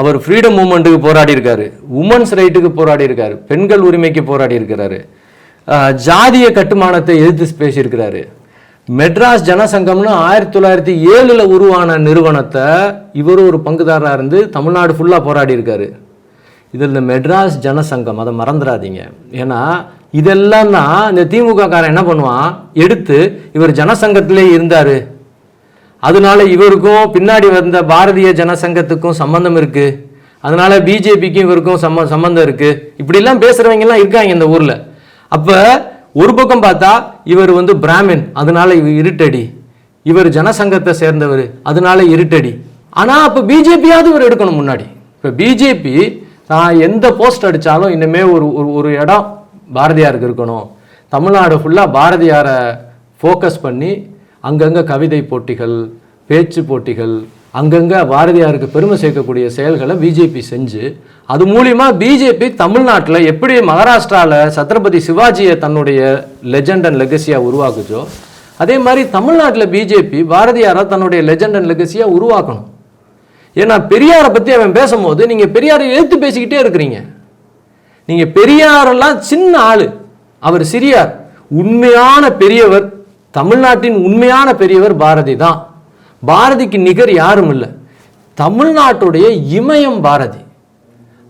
அவர் ஃப்ரீடம் மூமெண்ட்டுக்கு போராடி இருக்காரு உமன்ஸ் ரைட்டுக்கு போராடி இருக்காரு பெண்கள் உரிமைக்கு போராடி இருக்கிறாரு ஜாதிய கட்டுமானத்தை எதிர்த்து பேசியிருக்கிறாரு. மெட்ராஸ் ஜனசங்கம்னு ஆயிரத்தி தொள்ளாயிரத்தி ஏழில் உருவான நிறுவனத்தை இவர் ஒரு பங்குதாரராக இருந்து தமிழ்நாடு ஃபுல்லாக போராடி இருக்காரு இதில் இந்த மெட்ராஸ் ஜனசங்கம் அதை மறந்துடாதீங்க. ஏன்னா இதெல்லாம் தான் இந்த திமுக காரன் என்ன பண்ணுவான்? எடுத்து இவர் ஜனசங்கத்திலே இருந்தார். அதனால இவருக்கும் பின்னாடி வந்த பாரதிய ஜனசங்கத்துக்கும் சம்பந்தம் இருக்கு. அதனால பிஜேபிக்கும் இவருக்கும் சம்ம சம்பந்தம் இருக்கு. இப்படிலாம் பேசுறவங்கலாம் இருக்காங்க இந்த ஊர்ல. அப்ப ஒரு பக்கம் பார்த்தா இவர் வந்து பிராமின் அதனால இவர் இருட்டடி. இவர் ஜனசங்கத்தை சேர்ந்தவர் அதனால இருட்டடி. ஆனா அப்ப பிஜேபியாவது இவர் எடுக்கணும் முன்னாடி. இப்ப பிஜேபி தான் எந்த போஸ்ட் அடிச்சாலும் இனிமே ஒரு ஒரு ஒரு இடம் பாரதியாருக்கு இருக்கணும். தமிழ்நாடு ஃபுல்லாக பாரதியாரை ஃபோக்கஸ் பண்ணி அங்கங்கே கவிதை போட்டிகள் பேச்சு போட்டிகள் அங்கங்கே பாரதியாருக்கு பெருமை சேர்க்கக்கூடிய செயல்களை பிஜேபி செஞ்சு அது மூலிமா பிஜேபி தமிழ்நாட்டில் எப்படி மகாராஷ்டிராவில் சத்ரபதி சிவாஜியை தன்னுடைய லெஜண்ட் அண்ட் லெகசியாக உருவாக்குச்சோ அதே மாதிரி தமிழ்நாட்டில் பிஜேபி பாரதியாரை தன்னுடைய லெஜண்ட் அண்ட் லெகசியாக உருவாக்கணும். ஏன்னா பெரியாரை பற்றி அவன் பேசும்போது நீங்கள் பெரியாரை எழுத்து பேசிக்கிட்டே இருக்கிறீங்க. நீங்கள் பெரியாரெல்லாம் சின்ன ஆள். அவர் சிறியார். உண்மையான பெரியவர். தமிழ்நாட்டின் உண்மையான பெரியவர் பாரதி தான். பாரதிக்கு நிகர் யாரும் இல்லை. தமிழ்நாட்டுடைய இமயம் பாரதி.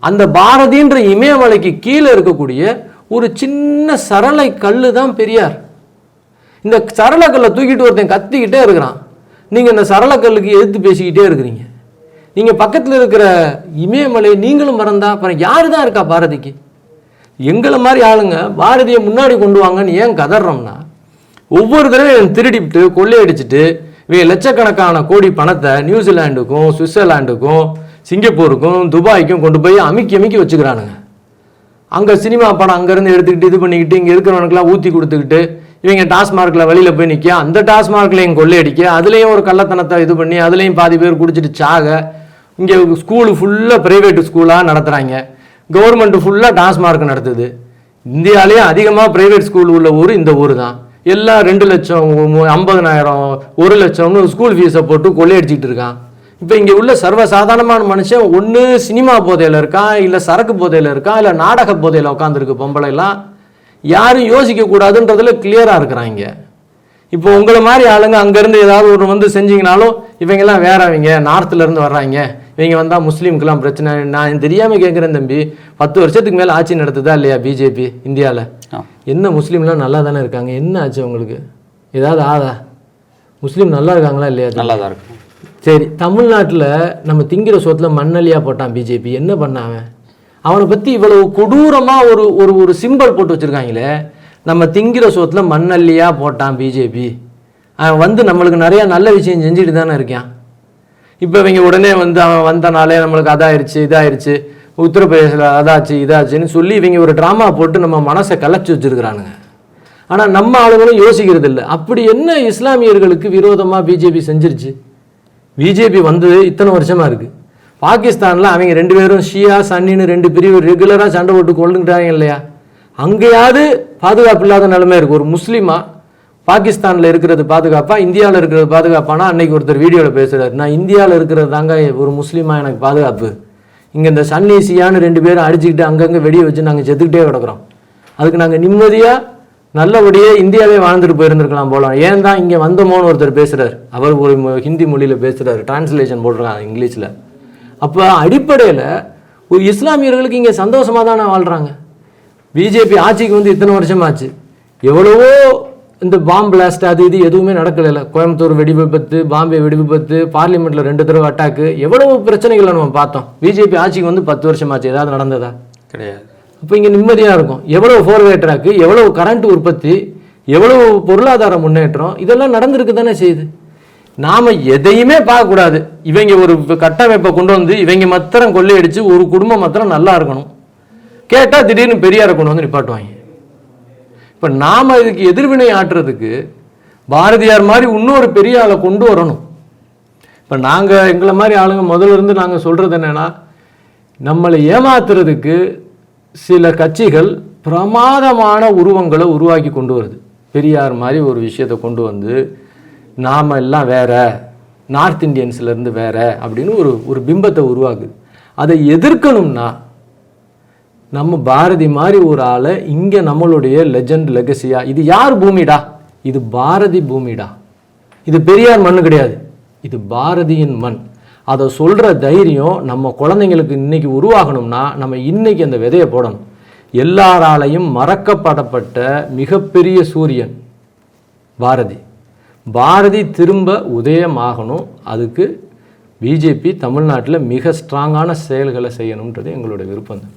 அந்த பாரதின்ற இமயமலைக்கு கீழே இருக்கக்கூடிய ஒரு சின்ன சரளை கல்லு தான் பெரியார். இந்த சரளக்கல்லை தூக்கிட்டு ஒருத்தன் கத்திக்கிட்டே இருக்கிறான். நீங்கள் இந்த சரளக்கல்லுக்கு எதிர்த்து பேசிக்கிட்டே இருக்கிறீங்க. நீங்கள் பக்கத்தில் இருக்கிற இமயமலை நீங்களும் மறந்தா அப்புறம் யார் தான் இருக்கா பாரதிக்கு? எங்களை மாதிரி ஆளுங்க பாரதியை முன்னாடி கொண்டு வாங்கன்னு ஏன் கதறோம்னா ஒவ்வொரு தடவையும் திருடிவிட்டு கொள்ளையடிச்சிட்டு இவங்க லட்சக்கணக்கான கோடி பணத்தை நியூசிலாண்டுக்கும் சுவிட்சர்லாண்டுக்கும் சிங்கப்பூருக்கும் துபாய்க்கும் கொண்டு போய் அமுக்கி அமுக்கி வச்சுக்கிறானுங்க. அங்கே சினிமா படம் அங்கேருந்து எடுத்துக்கிட்டு இது பண்ணிக்கிட்டு இங்கே இருக்கிறவனுக்குலாம் ஊற்றி கொடுத்துக்கிட்டு இவங்க டாஸ்மார்க்கில் வழியில் போய் நிற்க அந்த டாஸ்மார்க்லையும் கொள்ளையடிக்க அதுலேயும் ஒரு கள்ளத்தனத்தை இது பண்ணி அதுலேயும் பாதி பேர் குடிச்சிட்டு சாக இங்கே ஸ்கூலு ஃபுல்லாக ப்ரைவேட் ஸ்கூலாக நடத்துகிறாங்க கவர்மெண்ட்டு ஃபுல்லாக டாஸ்மார்க் நடத்துது. இந்தியாவிலேயே அதிகமாக ப்ரைவேட் ஸ்கூல் உள்ள ஊர் இந்த ஊர் தான் எல்லாம் ரெண்டு லட்சம் ஐம்பதனாயிரம் ஒரு லட்சம்னு ஸ்கூல் ஃபீஸை போட்டு கொள்ளையடிச்சிட்டு இருக்கான். இப்போ இங்கே உள்ள சர்வசாதாரணமான மனுஷன் ஒன்று சினிமா போதையில் இருக்கான் இல்லை சரக்கு போதையில் இருக்கான் இல்லை நாடக போதையில் உட்காந்துருக்கு பொம்பளைலாம். யாரும் யோசிக்கக்கூடாதுன்றதில் கிளியராக இருக்கிறாங்க இப்போ உங்களை மாதிரி ஆளுங்க அங்கேருந்து ஏதாவது ஒரு வந்து செஞ்சீங்கனாலும் இவங்கெல்லாம் வேறவங்க நார்த்துலேருந்து வர்றாங்க. இவங்க வந்தால் முஸ்லீமுக்கெல்லாம் பிரச்சனை. நான் தெரியாமல் கேட்குறேன் தம்பி. பத்து வருஷத்துக்கு மேலே ஆட்சி நடத்துதா இல்லையா பிஜேபி இந்தியாவில் என்ன முஸ்லீம்லாம் நல்லா தானே இருக்காங்க? என்ன ஆச்சு உங்களுக்கு? ஏதாவது ஆதா? முஸ்லீம் நல்லா இருக்காங்களா இல்லையா நல்லா தான் இருக்கும் சரி தமிழ்நாட்டில் நம்ம திங்கிற சோத்துல மண்ணலியா போட்டான் பிஜேபி. என்ன பண்ணான் அவன்? பற்றி இவ்வளவு கொடூரமாக ஒரு ஒரு ஒரு சிம்பல் போட்டு வச்சுருக்காங்களே. நம்ம திங்கிற சோத்துல மண்ணல்லியா போட்டான் பிஜேபி. அவன் வந்து நம்மளுக்கு நிறைய நல்ல விஷயம் செஞ்சுட்டு தானே இருக்கான். இப்போ இவங்க உடனே வந்து அவன் வந்தனாலே நம்மளுக்கு அதாயிருச்சு இதாயிருச்சு. உத்தரப்பிரதேசில் அதாச்சு இதாச்சுன்னு சொல்லி இவங்க ஒரு ட்ராமா போட்டு நம்ம மனசை கலைச்சி வச்சிருக்கிறானுங்க. ஆனால் நம்ம ஆளுங்களும் யோசிக்கிறது இல்லை. அப்படி என்ன இஸ்லாமியர்களுக்கு விரோதமாக பிஜேபி செஞ்சிருச்சு? பிஜேபி வந்தது இத்தனை வருஷமாக இருக்குது பாகிஸ்தானில் அவங்க ரெண்டு பேரும் ஷியா சன்னின்னு ரெண்டு பிரிவு ரெகுலராக சண்டை போட்டு கொள்ளுங்கிட்டாங்க இல்லையா? அங்கேயாவது பாதுகாப்பு இல்லாத நிலைமை இருக்குது ஒரு முஸ்லீமாக பாகிஸ்தானில் இருக்கிறது பாதுகாப்பாக இந்தியாவில் இருக்கிறது பாதுகாப்பானா? அன்னைக்கு ஒருத்தர் வீடியோவில் பேசுகிறார் நான் இந்தியாவில் இருக்கிறது தாங்க ஒரு முஸ்லீமாக எனக்கு பாதுகாப்பு? இங்கே இந்த சன்னி சியான்னு ரெண்டு பேரும் அடிச்சுக்கிட்டு அங்கங்கே வெடியை வச்சு நாங்கள் செத்துக்கிட்டே கிடக்குறோம். அதுக்கு நாங்கள் நிம்மதியாக நல்லபடியே இந்தியாவே வாழ்ந்துட்டு போயிருந்திருக்கலாம் போல. ஏன் தான் இங்கே வந்தோமோன்னு ஒருத்தர் பேசுகிறார் அவர் ஒரு மொ- ஹிந்தி மொழியில் பேசுகிறார் டிரான்ஸ்லேஷன் போடுறாங்க இங்கிலீஷில். அப்போ அடிப்படையில் ஒரு இஸ்லாமியர்களுக்கு இங்கே சந்தோஷமாக தானே வாழ்கிறாங்க பிஜேபி ஆட்சிக்கு வந்து இத்தனை வருஷமாச்சு. எவ்வளவோ இந்த பாம் பிளாஸ்ட் அது இது எதுவுமே நடக்கல கோயம்புத்தூர் வெடி விபத்து பாம்பே வெடி விபத்து பார்லிமெண்ட்டில் ரெண்டு தடவை அட்டாக்கு எவ்வளவு பிரச்சனைகளை நம்ம பார்த்தோம். பிஜேபி ஆட்சிக்கு வந்து பத்து வருஷமாச்சு. ஏதாவது நடந்ததா? கிடையாது. அப்போ இங்கே நிம்மதியாக இருக்கும். எவ்வளவு ஃபோர்வே ட்ராக்கு எவ்வளவு கரண்ட் உற்பத்தி எவ்வளவு பொருளாதார முன்னேற்றம் இதெல்லாம் நடந்திருக்கு தானே செய்யுது நாம் எதையுமே பார்க்கக்கூடாது இவங்க ஒரு கட்டமைப்பை கொண்டு வந்து இவங்க மாத்திரம் கொள்ளையடிச்சு ஒரு குடும்பம் மாத்திரம் நல்லா இருக்கணும். கேட்டால் திடீர்னு பெரியாரை கொண்டு வந்து நிப்பாட்டுவாங்க. இப்போ நாம் இதுக்கு எதிர்வினை ஆற்றுறதுக்கு பாரதியார் மாதிரி இன்னொரு பெரிய ஆளை கொண்டு வரணும். இப்போ நாங்கள் எங்களை மாதிரி ஆளுங்க முதல்ல இருந்து நாங்கள் சொல்கிறது என்னென்னா நம்மளை ஏமாத்துறதுக்கு சில கட்சிகள் பிரமாதமான உருவங்களை உருவாக்கி கொண்டு வருது. பெரியார் மாதிரி ஒரு விஷயத்தை கொண்டு வந்து நாம் எல்லாம் வேற நார்த் இந்தியன்ஸ்லேருந்து வேற அப்படின்னு ஒரு ஒரு பிம்பத்தை உருவாக்குது. அதை எதிர்க்கணும்னா நம்ம பாரதி மாதிரி ஒரு ஆளை இங்கே நம்மளுடைய லெஜண்ட் லெகசியா இது யார் பூமிடா? இது பாரதி பூமிடா. இது பெரியார் மண்ணு கிடையாது. இது பாரதியின் மண். அதை சொல்கிற தைரியம் நம்ம குழந்தைங்களுக்கு இன்றைக்கி உருவாகணும்னா நம்ம இன்றைக்கி அந்த விதையை போடணும். எல்லாராலையும் மறக்கப்படப்பட்ட மிகப்பெரிய சூரியன் பாரதி. பாரதி திரும்ப உதயமாகணும். அதுக்கு பிஜேபி தமிழ்நாட்டில் மிக ஸ்ட்ராங்கான செயல்களை செய்யணுன்றது எங்களுடைய விருப்பம் தான்